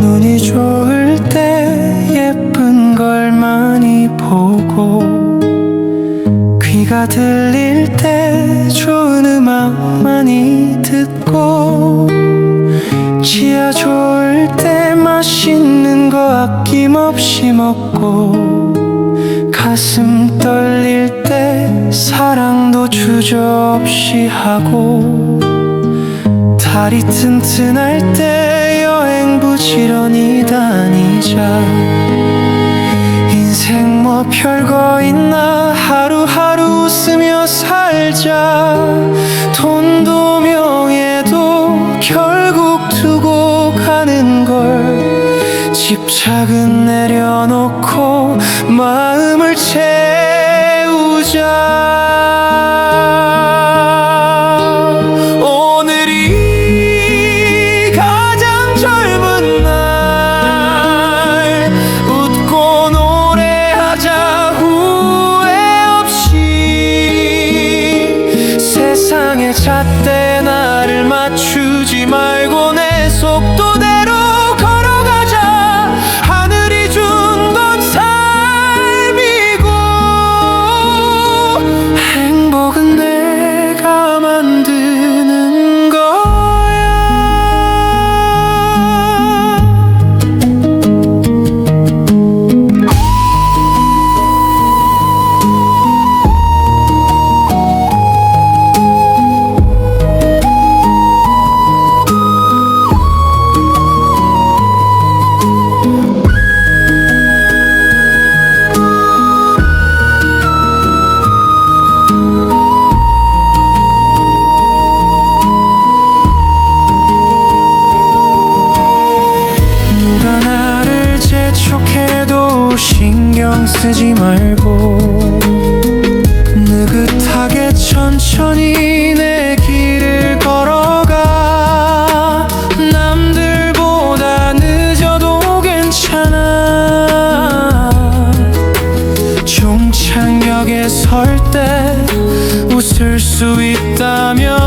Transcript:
눈이 좋을 때 예쁜 걸 많이 보고 귀가 들릴 때 좋은 음악 많이 듣고 치아 좋을 때 맛있는 거 아낌없이 먹고 가슴 때 사랑도 주저없이 하고 다리 튼튼할 때 여행 부지런히 다니자. 인생 뭐 별거 있나? 하루하루 웃으며 살자. 돈도 명예도 결국 두고 가는 걸. 집착은 내려놓고 마음을 채 shine. 신경 쓰지 말고 느긋하게 천천히 내 길을 걸어가. 남들보다 늦어도 괜찮아. 종착역에 설 때 웃을 수 있다면